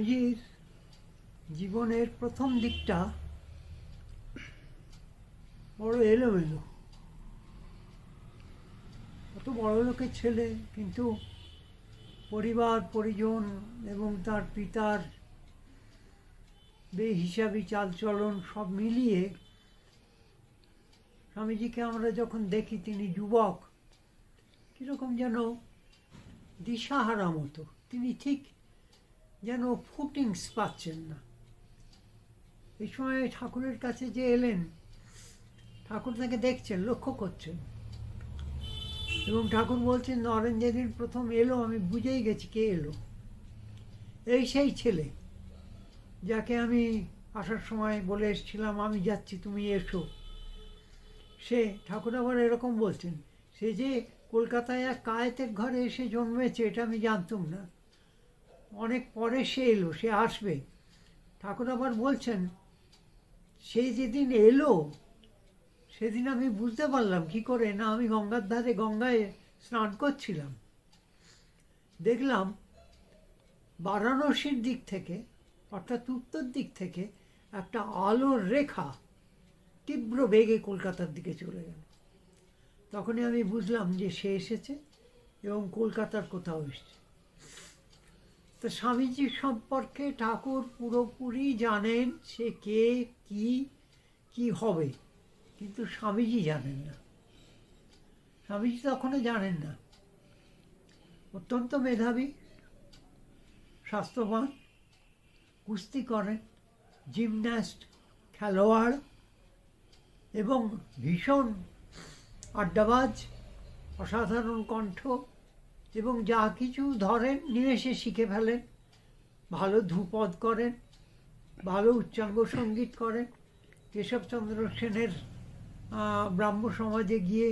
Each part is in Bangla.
স্বামীজির জীবনের প্রথম দিকটা বড় এলোমেলো। কত বড় লোকের ছেলে, কিন্তু পরিবার, পরিজন এবং তার পিতার বেহিসাবি চালচলন সব মিলিয়ে স্বামীজিকে আমরা যখন দেখি, তিনি যুবক, কীরকম যেন দিশাহারা মতো। তিনি ঠিক যেন ফুটিংস পাচ্ছেন না। এই সময় ঠাকুরের কাছে যে এলেন, ঠাকুর তাকে দেখছেন, লক্ষ্য করছেন। এবং ঠাকুর বলছেন, নরেন যেদিন প্রথম এলো, আমি বুঝেই গেছি কে এলো। এই সেই ছেলে যাকে আমি আসার সময় বলে এসেছিলাম, আমি যাচ্ছি, তুমি এসো। সে, ঠাকুর আবার এরকম বলছেন, সে যে কলকাতায় এক কায়েতের ঘরে এসে জন্মেছে, এটা আমি জানতাম না। অনেক পরে সে এলো, সে আসবে। ঠাকুর আবার বলছেন, সে যেদিন এলো, সেদিন আমি বুঝতে পারলাম কি করে, না আমি গঙ্গার ধারে গঙ্গায় স্নান করছিলাম। দেখলাম বারাণসীর দিক থেকে, অর্থাৎ উত্তর দিক থেকে, একটা আলোর রেখা তীব্র বেগে কলকাতার দিকে চলে গেল। তখনই আমি বুঝলাম যে সে এসেছে এবং কলকাতার কোথাও এসেছে। তো স্বামীজির সম্পর্কে ঠাকুর পুরোপুরি জানেন সে কে, কি কি হবে। কিন্তু স্বামীজি জানেন না। স্বামীজি তখনও জানেন না। অত্যন্ত মেধাবী, স্বাস্থ্যবান, কুস্তি করেন, জিমন্যাস্ট, খেলোয়াড়, এবং ভীষণ আড্ডাবাজ, অসাধারণ কণ্ঠ এবং যা কিছু ধরেন নিমেষে শিখে ফেলেন। ভালো ধ্রুপদ করেন, ভালো উচ্চাঙ্গ সংগীত করেন। কেশবচন্দ্র সেনের ব্রাহ্ম সমাজে গিয়ে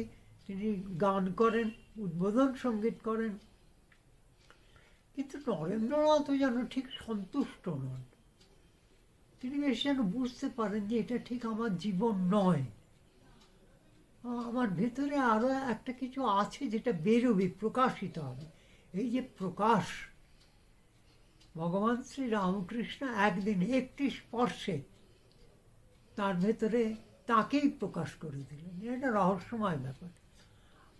তিনি গান করেন, উদ্বোধন সংগীত করেন। কিন্তু নরেন্দ্রনাথও যেন ঠিক সন্তুষ্ট নন। তিনি বেশ যেন বুঝতে পারেন যে এটা ঠিক আমার জীবন নয়। আমার ভেতরে আরও একটা কিছু আছে যেটা বেরোবে, প্রকাশিত হবে। এই যে প্রকাশ, ভগবান শ্রী রামকৃষ্ণ একদিন একটি স্পর্শে তার ভেতরে তাকেই প্রকাশ করে দিলেন। এটা রহস্যময় ব্যাপার।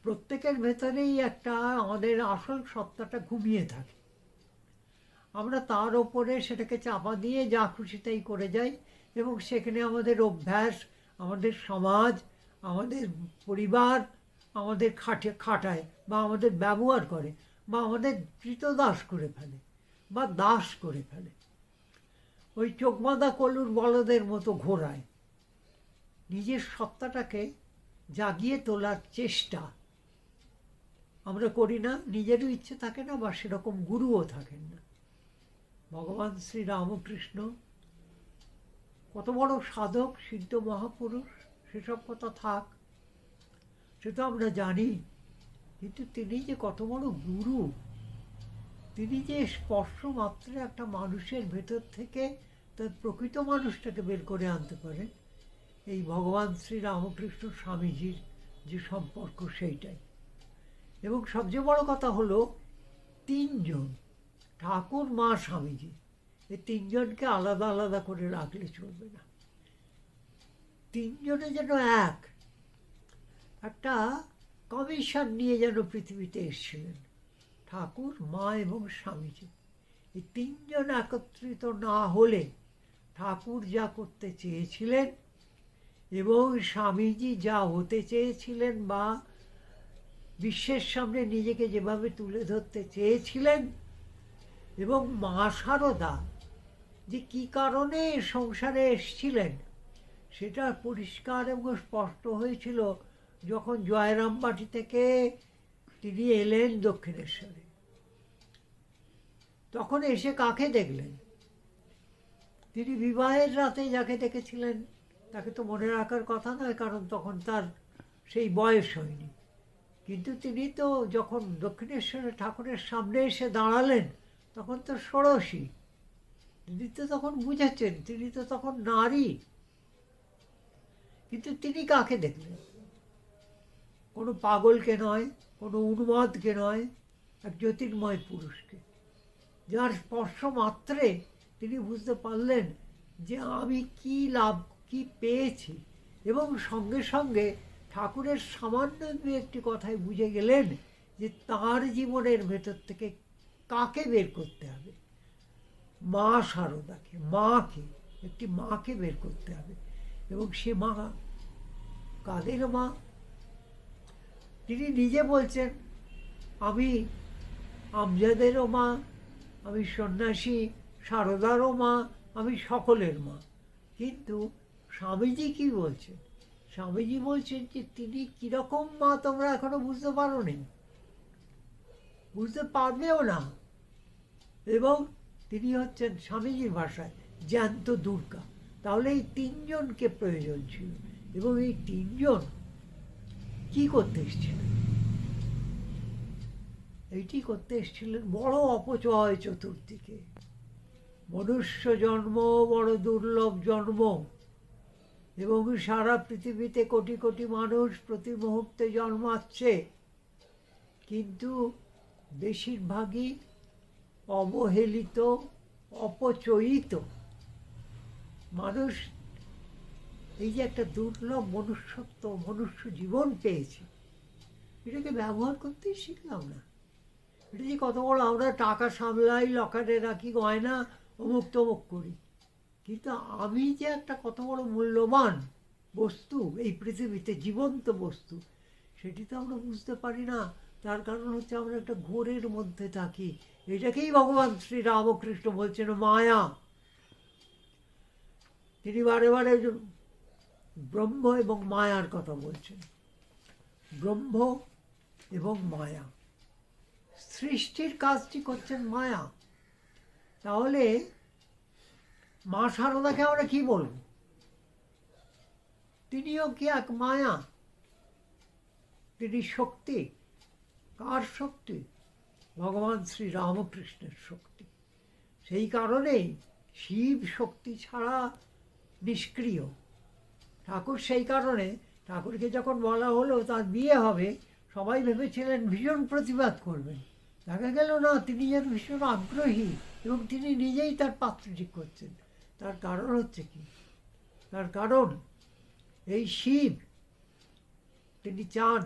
প্রত্যেকের ভেতরেই একটা আমাদের আসল সত্তাটা ঘুমিয়ে থাকে। আমরা তার ওপরে সেটাকে চাপা দিয়ে যা খুশি তাই করে যাই এবং সেখানে আমাদের অভ্যাস, আমাদের সমাজ আমাদের পরিবার আমাদের খাটে, খাটায় বা আমাদের ব্যবহার করে বা আমাদের কৃতদাস করে ফেলে বা দাস করে ফেলে। ওই চোখ বাঁধা কলুর বলদের মতো ঘোরায়। নিজের সত্তাটাকে জাগিয়ে তোলার চেষ্টা আমরা করি না, নিজেরও ইচ্ছে থাকে না বা সেরকম গুরুও থাকেন না। ভগবান শ্রী রামকৃষ্ণ কত বড় সাধক, সিদ্ধ মহাপুরুষ সেসব কথা থাক। সে তো আমরা জানি। কিন্তু তিনি যে কত বড় গুরু, তিনি যে স্পর্শ মাত্রে একটা মানুষের ভেতর থেকে তার প্রকৃত মানুষটাকে বের করে আনতে পারেন, এই ভগবান শ্রী রামকৃষ্ণ স্বামীজির যে সম্পর্ক সেইটাই। এবং সবচেয়ে বড় কথা হলো, তিনজন, ঠাকুর, মা, স্বামীজি, এই তিনজনকে আলাদা আলাদা করে রাখলে চলবে না। তিনজনে যেন এক। একটা কমিশন নিয়ে যেন পৃথিবীতে এসেছিলেন, ঠাকুর, মা এবং স্বামীজি। এই তিনজন একত্রিত না হলে ঠাকুর যা করতে চেয়েছিলেন এবং স্বামীজি যা হতে চেয়েছিলেন বা বিশ্বের সামনে নিজেকে যেভাবে তুলে ধরতে চেয়েছিলেন এবং মা সারদা যে কী কারণে সংসারে এসছিলেন সেটা পরিষ্কার এবং স্পষ্ট হয়েছিল যখন জয়রামবাটি থেকে তিনি এলেন দক্ষিণেশ্বরে। তখন এসে কাকে দেখলেন? তিনি বিবাহের রাতে যাকে দেখেছিলেন, তাকে তো মনে রাখার কথা নয়, কারণ তখন তার সেই বয়স হয়নি। কিন্তু তিনি তো যখন দক্ষিণেশ্বরে ঠাকুরের সামনে এসে দাঁড়ালেন, তখন তো ষোড়শী। তিনি তো তখন বুঝেছেন, তিনি তো তখন নারী। কিন্তু তিনি কাকে দেখলেন? কোনো পাগলকে নয়, কোনো উন্মাদকে নয়, এক জ্যোতির্ময় পুরুষকে। যার স্পর্শ মাত্রে তিনি বুঝতে পারলেন যে আমি কি লাভ, কি পেয়েছি। এবং সঙ্গে সঙ্গে ঠাকুরের সামান্য দু একটি কথায় বুঝে গেলেন যে তার জীবনের ভেতর থেকে কাকে বের করতে হবে? মা শারদাকে মাকে, একটি মাকে বের করতে হবে। এবং সে মা কাদের মা। তিনি নিজে বলছেন, আমি আমজাদেরও মা, আমি সন্ন্যাসী, সারদারও মা, আমি সকলের মা। কিন্তু স্বামীজি কি বলছেন? স্বামীজি বলছেন যে, তিনি কীরকম মা তোমরা এখনও বুঝতে পারো নি বুঝতে পারবেও না। এবং তিনি হচ্ছেন স্বামীজির ভাষায়, জ্যান্ত দুর্গা। তাহলে এই তিনজনকে প্রয়োজন ছিল। এবং এই তিনজন কি করতে এসেছিলেন এইটি করতে এসেছিলেন বড় অপচয় চতুর্দিকে। মনুষ্য জন্ম, বড় দুর্লভ জন্ম। এবং সারা পৃথিবীতে কোটি কোটি মানুষ প্রতি মুহূর্তে জন্মাচ্ছে। কিন্তু বেশিরভাগই অবহেলিত, অপচয়িত। মানুষ এই যে একটা দুর্লভ মনুষ্যত্ব, মনুষ্য জীবন পেয়েছে, এটাকে ব্যবহার করতেই শিখলাম না। এটা যে কত বড় আমরা টাকা সামলাই, লকারে রাখি, গয়না, অমুক তমুক করি। কিন্তু আমি যে একটা কত বড় মূল্যবান বস্তু, এই পৃথিবীতে জীবন্ত বস্তু, সেটি তো আমরা বুঝতে পারি না। তার কারণ হচ্ছে আমরা একটা ঘোরের মধ্যে থাকি। এটাকেই ভগবান শ্রী রামকৃষ্ণ বলছেন, মায়া তিনি বারে বারে ব্রহ্ম এবং মায়ার কথা বলছেন। ব্রহ্ম এবং মায়া। সৃষ্টির কাজটি করছেন মায়া। তাহলে মা সারদাকে আমরা কি বলব? তিনিও কি এক মায়া? তিনি শক্তি। কার শক্তি? ভগবান শ্রী রামকৃষ্ণের শক্তি। সেই কারণেই শিব শক্তি ছাড়া নিষ্ক্রিয়। ঠাকুর সেই কারণে ঠাকুরকে যখন বলা হলো তার বিয়ে হবে, সবাই ভেবেছিলেন ভীষণ প্রতিবাদ করবেন। দেখা গেল না, তিনি যেন ভীষণ আগ্রহী এবং তিনি নিজেই তার পাত্র ঠিক করছেন। তার কারণ হচ্ছে কি? তার কারণ এই শিব, তিনি চান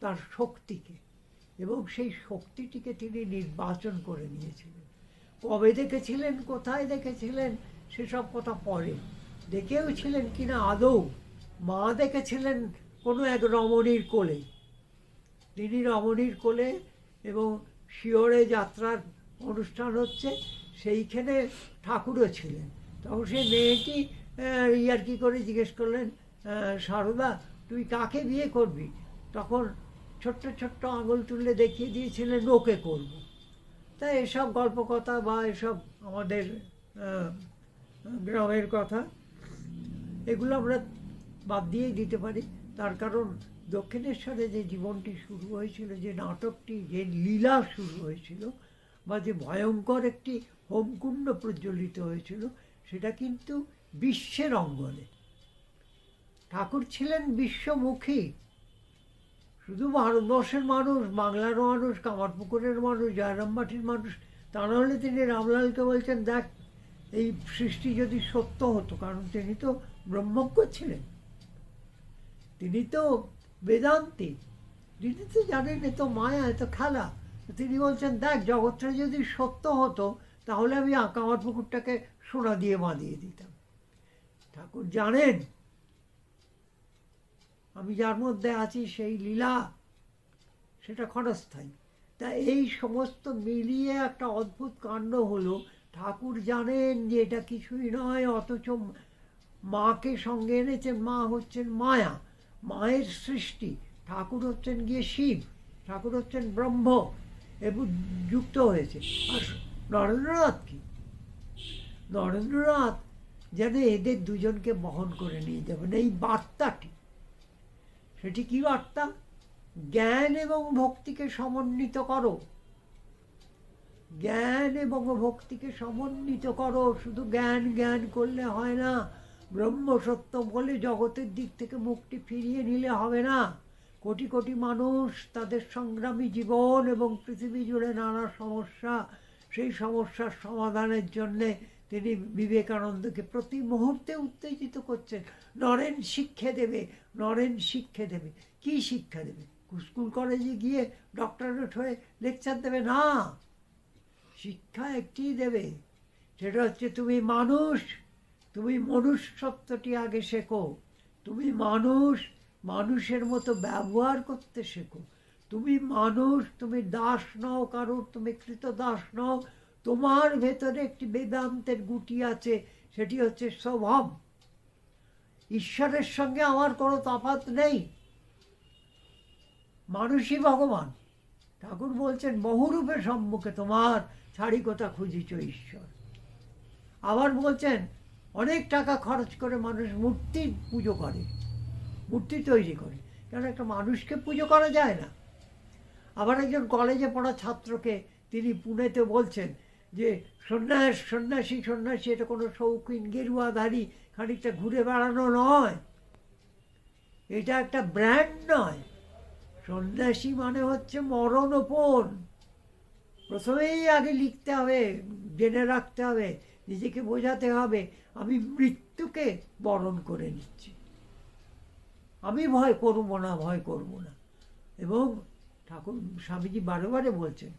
তার শক্তিকে এবং সেই শক্তিটিকে তিনি নির্বাচন করে নিয়েছিলেন। কবে দেখেছিলেন? কোথায় দেখেছিলেন? সেসব কথা পরে। দেখেও ছিলেন কিনা আদৌ? মা দেখেছিলেন কোনো এক রমণীর কোলে। তিনি রমণীর কোলে এবং শিওরে যাত্রার অনুষ্ঠান হচ্ছে, সেইখানে ঠাকুরও ছিলেন। তখন সেই মেয়েটি ইয়ার কি করে জিজ্ঞেস করলেন সারদা, তুই কাকে বিয়ে করবি? তখন ছোট্ট ছোট্ট আঙুল তুলে দেখিয়ে দিয়েছিলেন, ওকে করব। তা এসব গল্প কথা বা এসব আমাদের গ্রামের কথা, এগুলো আমরা বাদ দিয়েই দিতে পারি। তার কারণ দক্ষিণেশ্বরে যে জীবনটি শুরু হয়েছিল, যে নাটকটি, যে লীলা শুরু হয়েছিল, বা যে ভয়ঙ্কর একটি হোমকুণ্ড প্রজ্বলিত হয়েছিল, সেটা কিন্তু বিশ্বের অঙ্গনে। ঠাকুর ছিলেন বিশ্বমুখী। শুধু ভারতবর্ষের মানুষ বাংলার মানুষ, কামারপুকুরের মানুষ, জয়রামবাটির মানুষ, তা নাহলে তিনি রামলালকে বলছেন, দেখ এই সৃষ্টি যদি সত্য হতো, কারণ তিনি তো ব্রহ্মজ্ঞ ছিলেন। তিনি তো বেদান্তি। তিনি তো জানেন, এ তো মায়া, এ তো খেলা। তিনি বলছেন, দেখ, জগৎটা যদি সত্য হতো, তাহলে আমি আঁকামার পুকুরটাকে সোনা দিয়ে বাঁধিয়ে দিতাম। ঠাকুর জানেন, আমি যার মধ্যে আছি সেই লীলা, সেটা ক্ষণস্থায়ী। তা এই সমস্ত মিলিয়ে একটা অদ্ভুত কাণ্ড হলো ঠাকুর জানেন যে এটা কিছুই নয়, অথচ মাকে সঙ্গে এনেছেন, মা হচ্ছেন মায়া, মায়ের সৃষ্টি। ঠাকুর হচ্ছেন গিয়ে শিব, ঠাকুর হচ্ছেন ব্রহ্ম এবং যুক্ত হয়েছে। আর নরেন্দ্রনাথ কি? নরেন্দ্রনাথ যেন এদের দুজনকে বহন করে নিয়ে যাবেন, এই বার্তাটি। সেটি কি বার্তা? জ্ঞান এবং ভক্তিকে সমন্বিত করো। জ্ঞান এবং ভক্তিকে সমন্বিত করো। শুধু জ্ঞান জ্ঞান করলে হয় না। ব্রহ্ম সত্য বলে জগতের দিক থেকে মুক্তি ফিরিয়ে নিলে হবে না। কোটি কোটি মানুষ তাদের সংগ্রামী জীবন এবং পৃথিবী জুড়ে নানা সমস্যা, সেই সমস্যার সমাধানের জন্যে তিনি বিবেকানন্দকে প্রতি মুহূর্তে উত্তেজিত করছেন। নরেন শিক্ষা দেবে, নরেন শিক্ষা দেবে। কি শিক্ষা দেবে? স্কুল কলেজে গিয়ে ডক্টরেট হয়ে লেকচার দেবে না। শিক্ষা একটি দেবে। সেটা হচ্ছে তুমি মানুষ, তুমি মনুষ্যত্বটি আগে শেখো। তুমি মানুষ, মানুষের মতো ব্যবহার করতে শেখো। তুমি মানুষ, তুমি দাস নও কারোর, তুমি কৃত দাস নও। তোমার ভেতরে একটি বেদান্তের গুটি আছে, সেটি হচ্ছে স্বভাব। ঈশ্বরের সঙ্গে আমার কোনো তফাৎ নেই। মানুষই ভগবান। ঠাকুর বলছেন, বহুরূপে সম্মুখে তোমার ছাড়ি কথা খুঁজিছ ঈশ্বর। আবার বলছেন, অনেক টাকা খরচ করে মানুষ মূর্তির পুজো করে, মূর্তি তৈরি করে, কেন একটা মানুষকে পুজো করা যায় না? আবার একজন কলেজে পড়া ছাত্রকে তিনি পুনেতে বলছেন যে, সন্ন্যাস, সন্ন্যাসী সন্ন্যাসী, এটা কোনো শৌখিন গেরুয়াধারী, খানিকটা ঘুরে বেড়ানো নয়। এটা একটা ব্র্যান্ড নয়। সন্ন্যাসী মানে হচ্ছে মরণ মরণোপণ প্রথমেই আগে লিখতে হবে, জেনে রাখতে হবে, নিজেকে বোঝাতে হবে, আমি মৃত্যুকে বরণ করে নিচ্ছি। আমি ভয় করব না, ভয় করব না। এবং ঠাকুর স্বামীজি বারে বারে বলছেন,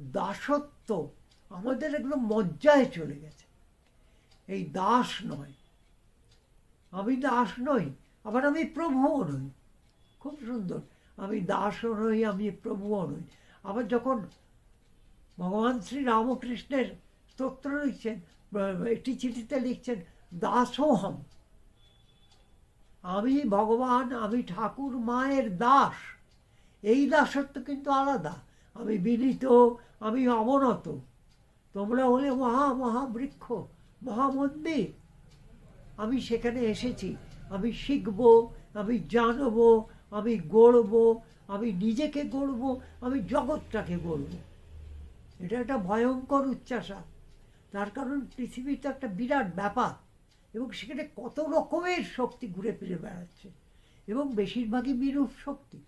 দাসত্ব আমাদের একদম মজ্জায় চলে গেছে। এই দাস নয়। আমি দাস নই, আবার আমি প্রভুও নই। খুব সুন্দর। আমি দাসও নই আমি প্রভুও নই। আবার যখন ভগবান শ্রী রামকৃষ্ণের স্তোত্র লিখছেন একটি চিঠিতে লিখছেন দাসোহম আমি ভগবান, আমি ঠাকুর মায়ের দাস। এই দাসত্ব কিন্তু আলাদা। আমি বিনীত, আমি অবনত। তোমরা হলে মহা মহাবৃক্ষ, মহামন্দির। আমি সেখানে এসেছি। আমি শিখব, আমি জানব আমি গড়ব, আমি নিজেকে গড়ব, আমি জগৎটাকে গড়ব। এটা একটা ভয়ঙ্কর উচ্চাসা তার কারণ পৃথিবীতে একটা বিরাট ব্যাপার এবং সেখানে কত রকমের শক্তি ঘুরে ফিরে বেড়াচ্ছে এবং বেশিরভাগই বিরূপ শক্তি।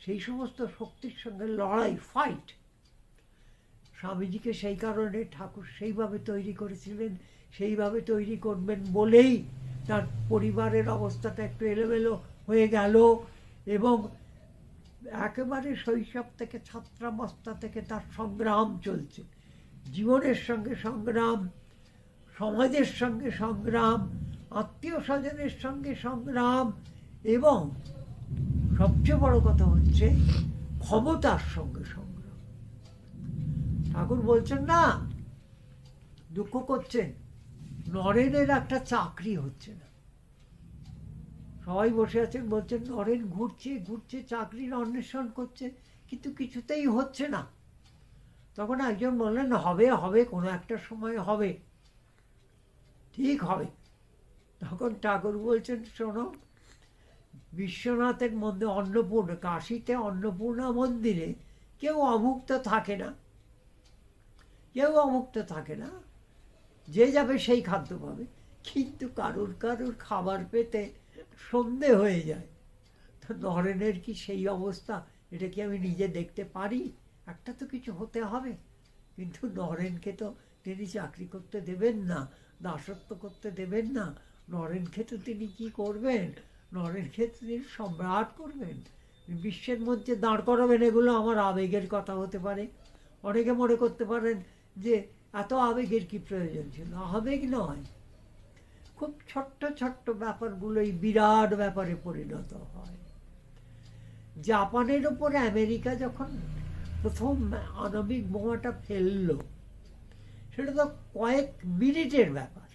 সেই সমস্ত শক্তির সঙ্গে লড়াই ফাইট স্বামীজিকে সেই কারণে ঠাকুর সেইভাবে তৈরি করেছিলেন, সেইভাবে তৈরি করবেন বলেই তার পরিবারের অবস্থাটা একটু এলোমেলো হয়ে গেল। এবং একেবারে শৈশব থেকে ছাত্রাবস্থা থেকে তার সংগ্রাম চলছে। জীবনের সঙ্গে সংগ্রাম, সমাজের সঙ্গে সংগ্রাম, আত্মীয় স্বজনের সঙ্গে সংগ্রাম এবং সবচেয়ে বড় কথা হচ্ছে ক্ষমতার সঙ্গে সংগ্রাম। ঠাকুর বলছেন, না, দুঃখ করছেন। নরেনের একটা চাকরি হচ্ছে না। সবাই বসে আছেন বলছেন নরেন ঘুরছে ঘুরছে, চাকরির অন্বেষণ করছে, কিন্তু কিছুতেই হচ্ছে না। তখন একজন বললেন, হবে হবে, কোনো একটা সময় হবে। ঠিক হবে। তখন ঠাকুর বলছেন, শোনো, বিশ্বনাথের মধ্যে অন্নপূর্ণা, কাশিতে অন্নপূর্ণা মন্দিরে কেউ অমুক্ত থাকে না। কেউ অমুক্ত থাকে না। যে যাবে সেই খাদ্য পাবে। কিন্তু কারুর কারুর খাবার পেতে সন্ধে হয়ে যায়। তো নরেনের কি সেই অবস্থা? এটা কি আমি নিজে দেখতে পারি? একটা তো কিছু হতে হবে। কিন্তু নরেনকে তো তিনি চাকরি করতে দেবেন না, দাসত্ব করতে দেবেন না। নরেনকে তো তিনি কি করবেন? নরেনকে তিনি সম্রাট করবেন। বিশ্বের মধ্যে দাঁড় করাবেন এগুলো আমার আবেগের কথা হতে পারে। অনেকে মনে করতে পারেন যে এত আবেগের কি প্রয়োজন ছিল? আবেগ নয়। খুব ছোট্ট ছোট্ট ব্যাপারগুলোই বিরাট ব্যাপারে পরিণত হয়। জাপানের ওপর আমেরিকা যখন প্রথম আণবিক বোমাটা ফেলল, সেটা তো কয়েক মিনিটের ব্যাপার।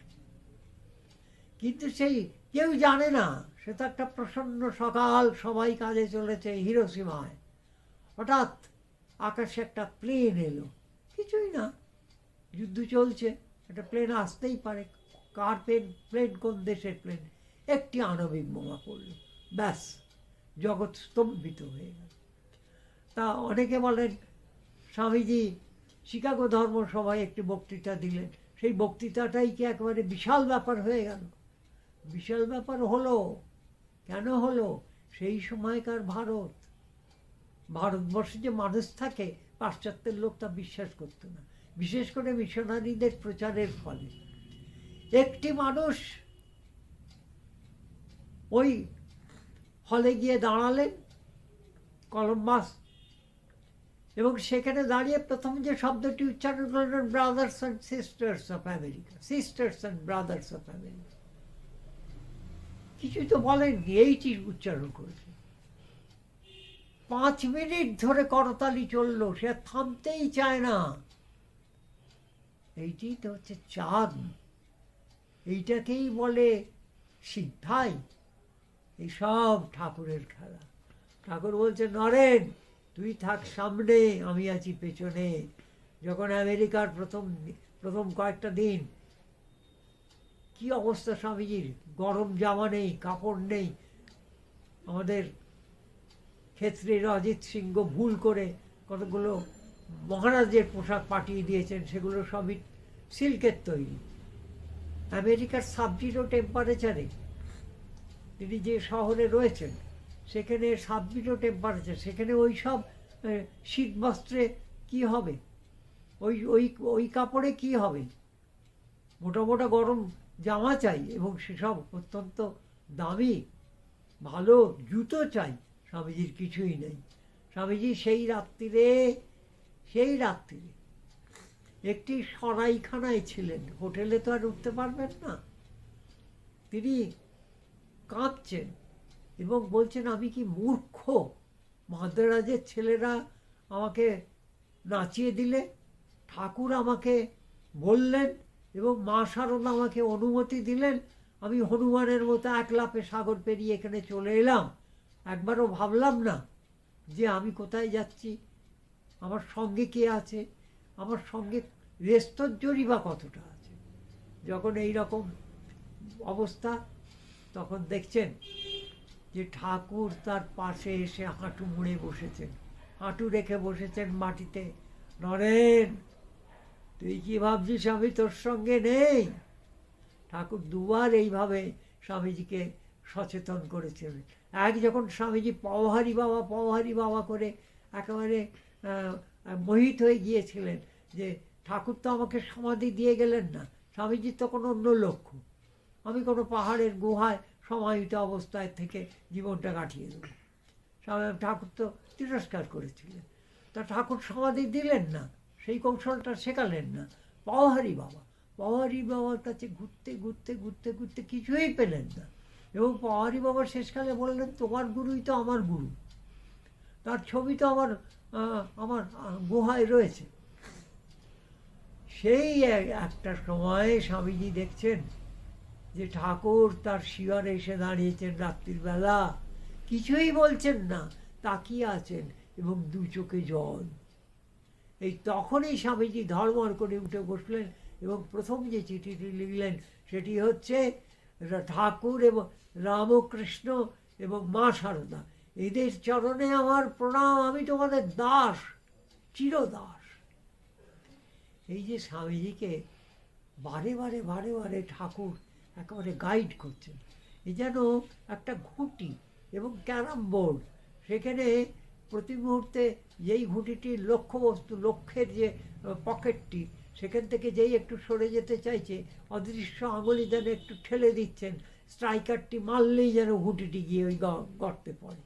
কিন্তু সেই কেউ জানে না, সে তো একটা প্রসন্ন সকাল, সবাই কাজে চলেছে হিরোসীমায়। হঠাৎ আকাশে একটা প্লেন এলো। কিছুই না, যুদ্ধ চলছে, একটা প্লেন আসতেই পারে। কার প্লেন প্লেন কোন দেশের প্লেন একটি আণবিক বোমা পড়ল। ব্যাস, জগৎ স্তম্ভিত হয়ে গেল। তা অনেকে বলেন, স্বামীজি শিকাগো ধর্ম সভায় একটি বক্তৃতা দিলেন। সেই বক্তৃতাটাই কি একেবারে বিশাল ব্যাপার হয়ে গেল? বিশাল ব্যাপার হলো, কেন হলো? সেই সময়কার ভারত। ভারতবর্ষে যে মানুষ থাকে, পাশ্চাত্যের লোক তা বিশ্বাস করতো না। বিশেষ করে মিশনারিদের প্রচারের ফলে। একটি মানুষ ওই হলে গিয়ে দাঁড়ালেন কলম্বাস এবং সেখানে দাঁড়িয়ে প্রথম যে শব্দটি উচ্চারণ করলেন brothers and sisters of America sisters and brothers of America কিছুই তো বলেননি এইটি উচ্চারণ করেছে পাঁচ মিনিট ধরে করতালি চলল, সে থামতেই চায় না। এইটি তো হচ্ছে চাঁদ। এইটাকেই বলে সিদ্ধাই। এইসব ঠাকুরের খেলা। ঠাকুর বলছে, নরেন, তুই থাক সামনে, আমি আছি পেছনে। যখন আমেরিকার প্রথম প্রথম কয়েকটা দিন, কি অবস্থা স্বামীজির? গরম জামা নেই, কাপড় নেই। আমাদের ক্ষেত্রে অজিত সিংহ ভুল করে কতগুলো মহারাজের পোশাক পাঠিয়ে দিয়েছেন, সেগুলো সবই সিল্কের তৈরি। আমেরিকার সাবজিরো টেম্পারেচারে তিনি যে শহরে রয়েছেন, সেখানে সাবজিরো টেম্পারেচার সেখানে ওই সব শীত বস্ত্রে কি হবে? ওই ওই ওই কাপড়ে কি হবে? মোটা মোটা গরম জামা চাই এবং সেসব অত্যন্ত দামি, ভালো জুতো চাই। স্বামীজির কিছুই নেই। স্বামীজি সেই রাত্রিরে সেই রাত্রিরে একটি সরাইখানায় ছিলেন। হোটেলে তো আর উঠতে পারবেন না। তিনি কাঁদছেন এবং বলছেন, আমি কি মূর্খ? মাদ্রাজের ছেলেরা আমাকে নাচিয়ে দিলে? ঠাকুর আমাকে বললেন এবং মা শারদা আমাকে অনুমতি দিলেন। আমি হনুমানের মতো এক লাফে সাগর পেরিয়ে এখানে চলে এলাম। একবারও ভাবলাম না যে আমি কোথায় যাচ্ছি। আমার সঙ্গে কে আছে? আমার সঙ্গে রেস্তর্জরি বা কতটা আছে? যখন এই রকম অবস্থা, তখন দেখছেন যে ঠাকুর তার পাশে এসে হাঁটু মুড়ে বসেছেন। হাঁটু রেখে বসেছেন মাটিতে। নরেন, তুই কি ভাবছিস আমি তোর সঙ্গে নেই? ঠাকুর দুবার এইভাবে স্বামীজিকে সচেতন করেছেন। এক যখন স্বামীজি পওহারি বাবা পওহারি বাবা করে একেবারে মোহিত হয়ে গিয়েছিলেন যে ঠাকুর তো আমাকে সমাধি দিয়ে গেলেন না। স্বামীজির তো কোনো অন্য লক্ষ্য। আমি কোনো পাহাড়ের গুহায় সমাহিত অবস্থায় থেকে জীবনটা কাটিয়ে দেবো। ঠাকুর তো তিরস্কার করেছিলেন। তা ঠাকুর সমাধি দিলেন না, সেই কৌশলটা শেখালেন না। পাওয়ারি বাবা পাওয়ারি বাবার কাছে ঘুরতে ঘুরতে ঘুরতে ঘুরতে কিছুই পেলেন না। এবং পাওয়ারি বাবা শেষকালে বললেন, তোমার গুরুই তো আমার গুরু। তার ছবি তো আমার আমার গুহায় রয়েছে। সেই এক- একটা সময়ে স্বামীজি দেখছেন যে ঠাকুর তার শিয়রে এসে দাঁড়িয়েছেন রাত্রির বেলা। কিছুই বলছেন না, তাকিয়ে আছেন এবং দু চোখে জল। এই তখনই স্বামীজি ধর্মর করে উঠে বসলেন এবং প্রথম যে চিঠিটি লিখলেন সেটি হচ্ছে ঠাকুর এবং রামকৃষ্ণ এবং মা শারদা এদের চরণে আমার প্রণাম, আমি তোমাদের দাস, চিরদাস। এই যে স্বামীজিকে বারে বারে বারে বারে ঠাকুর একেবারে গাইড করছেন। এই যেন একটা ঘুঁটি এবং ক্যারাম বোর্ড, সেখানে প্রতি মুহূর্তে যেই ঘুঁটিটির লক্ষ্যবস্তু লক্ষ্যের যে পকেটটি সেখান থেকে যেই একটু সরে যেতে চাইছে, অদৃশ্য আঙুলি যেন একটু ঠেলে দিচ্ছেন স্ট্রাইকারটি মারলেই যেন ঘুঁটিটি গিয়ে ওই গর্তে পড়ে।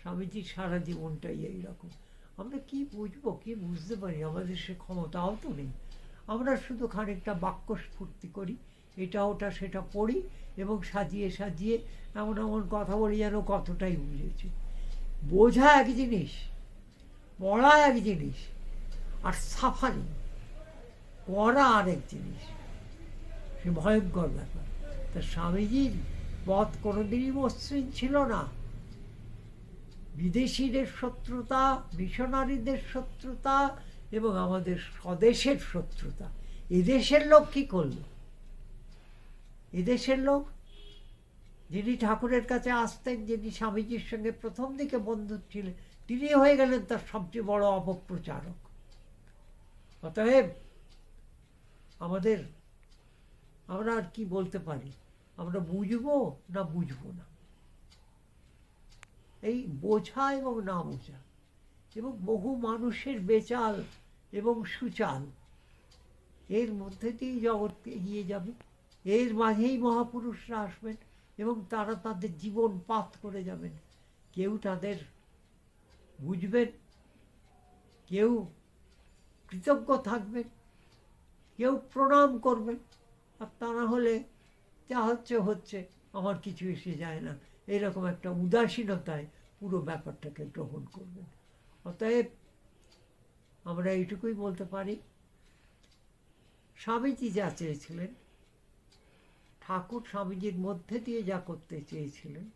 স্বামীজির সারা জীবনটাই এইরকম। আমরা কি বুঝব, কি বুঝতে পারি? আমাদের সে ক্ষমতাও তো নেই। আমরা শুধু খানিকটা বাক্য স্ফূর্তি করি, এটা ওটা সেটা পড়ি এবং সাজিয়ে সাজিয়ে এমন এমন কথা বলি যেন কতটাই বুঝেছি। বোঝা এক জিনিস, পড়া এক জিনিস, আর সাফারি করা আরেক জিনিস। সে ভয়ঙ্কর ব্যাপার। তা স্বামীজির পথ কোনোদিনই মসৃণ ছিল না। বিদেশিদের শত্রুতা, মিশনারিদের শত্রুতা এবং আমাদের স্বদেশের শত্রুতা। এদেশের লোক কি করল? এদেশের লোক যিনি ঠাকুরের কাছে আসতেন, যিনি স্বামীজির সঙ্গে প্রথম দিকে বন্ধু ছিলেন, তিনি হয়ে গেলেন তার সবচেয়ে বড় অপপ্রচারক। অতএব আমাদের, আমরা আর কি বলতে পারি? আমরা বুঝব না বুঝব না? এই বোঝা এবং না বোঝা, এবং বহু মানুষের বেচাল এবং সুচাল। এর মধ্যে দিয়েই জগৎ এগিয়ে যাবে। এর মাঝেই মহাপুরুষরা আসবেন এবং তারা তাদের জীবন পাত করে যাবেন। কেউ তাদের বুঝবেন, কেউ কৃতজ্ঞ থাকবেন, কেউ প্রণাম করবেন। আর তা না হলে যা হচ্ছে হচ্ছে, আমার কিছু এসে যায় না। এরকম একটা উদাসীনতায় পুরো ব্যাপারটাকে গ্রহণ করবেন। অতএব আমরা এইটুকুই বলতে পারি। স্বামীজি যা চেয়েছিলেন, ঠাকুর স্বামীজির মধ্যে দিয়ে যা করতে চেয়েছিলেন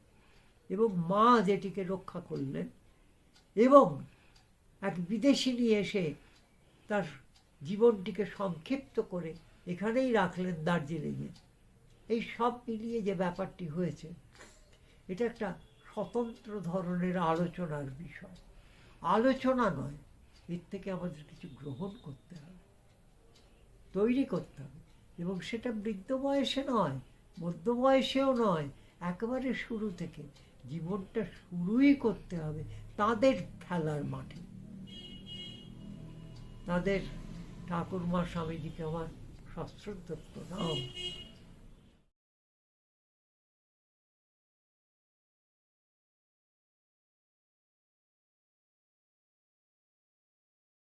এবং মা যেটিকে রক্ষা করলেন এবং এক বিদেশি নিয়ে এসে তার জীবনটিকে সংক্ষিপ্ত করে এখানেই রাখলেন দার্জিলিংয়ে। এই সব মিলিয়ে যে ব্যাপারটি হয়েছে এটা একটা স্বতন্ত্র ধরনের আলোচনার বিষয়। আলোচনা নয়, এর থেকে আমাদের কিছু গ্রহণ করতে হবে, তৈরি করতে হবে। এবং সেটা বৃদ্ধ বয়সে নয়, মধ্য বয়সেও নয়, একেবারে শুরু থেকে জীবনটা শুরুই করতে হবে তাদের খেলার মাঠে। তাদের ঠাকুরমা স্বামীজিকে আমার সশ্রদ্ধ প্রণাম